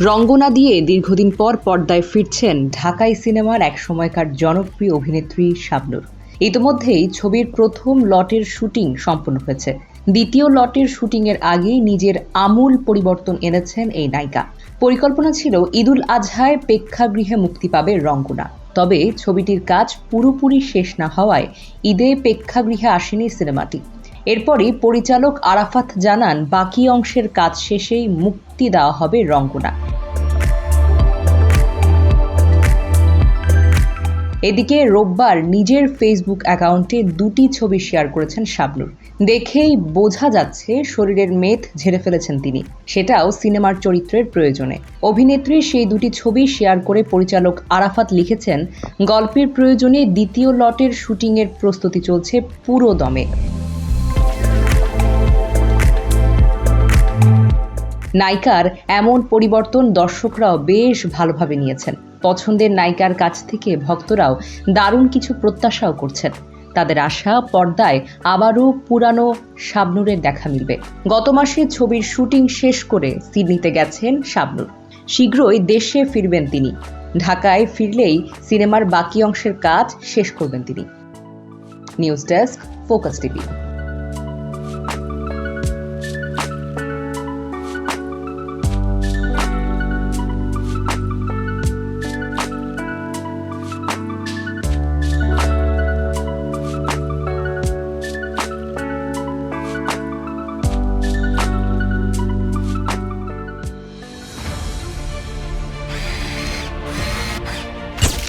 রঙ্গনা দিয়ে দীর্ঘদিন পর পর্দায় ফিরছেন ঢাকাই সিনেমার এক সময়কার জনপ্রিয় অভিনেত্রী শাবনূর। ইতিমধ্যেই ছবির প্রথম লটের শুটিং সম্পন্ন হয়েছে। দ্বিতীয় লটের শুটিংয়ের আগেই নিজের আমূল পরিবর্তন এনেছেন এই নায়িকা। পরিকল্পনা ছিল ঈদুল আজহায় প্রেক্ষাগৃহে মুক্তি পাবে রঙ্গনা। তবে ছবিটির কাজ পুরোপুরি শেষ না হওয়ায় ঈদে প্রেক্ষাগৃহে আসেনি সিনেমাটি। এরপরই পরিচালক আরাফাত জানান, বাকি অংশের কাজ শেষেই মুক্তি দেওয়া হবে রঙ্গনা। এদিকে রোববার নিজের ফেসবুক অ্যাকাউন্টে দুটি ছবি শেয়ার করেছেন শাবনূর। দেখেই বোঝা যাচ্ছে শরীরের মেদ ঝেড়ে ফেলেছেন তিনি। সেটাও সিনেমার চরিত্রের প্রয়োজনে। অভিনেত্রী সেই দুটি ছবি শেয়ার করে পরিচালক আরাফাত লিখেছেন, গল্পের প্রয়োজনে দ্বিতীয় লটের শুটিংয়ের প্রস্তুতি চলছে পুরো দমে। নায়িকার এমন পরিবর্তন দর্শকরাও বেশ ভালোভাবে নিয়েছেন। পছন্দের নায়িকার কাছ থেকে ভক্তরাও দারুণ কিছু প্রত্যাশাও করছেন। তাদের আশা পর্দায় আবারও পুরানো শাবনুরের দেখা মিলবে। গত মাসে ছবির শুটিং শেষ করে সিডনিতে গেছেন শাবনুর। শীঘ্রই দেশে ফিরবেন তিনি। ঢাকায় ফিরলেই সিনেমার বাকি অংশের কাজ শেষ করবেন তিনি। News desk, focus TV.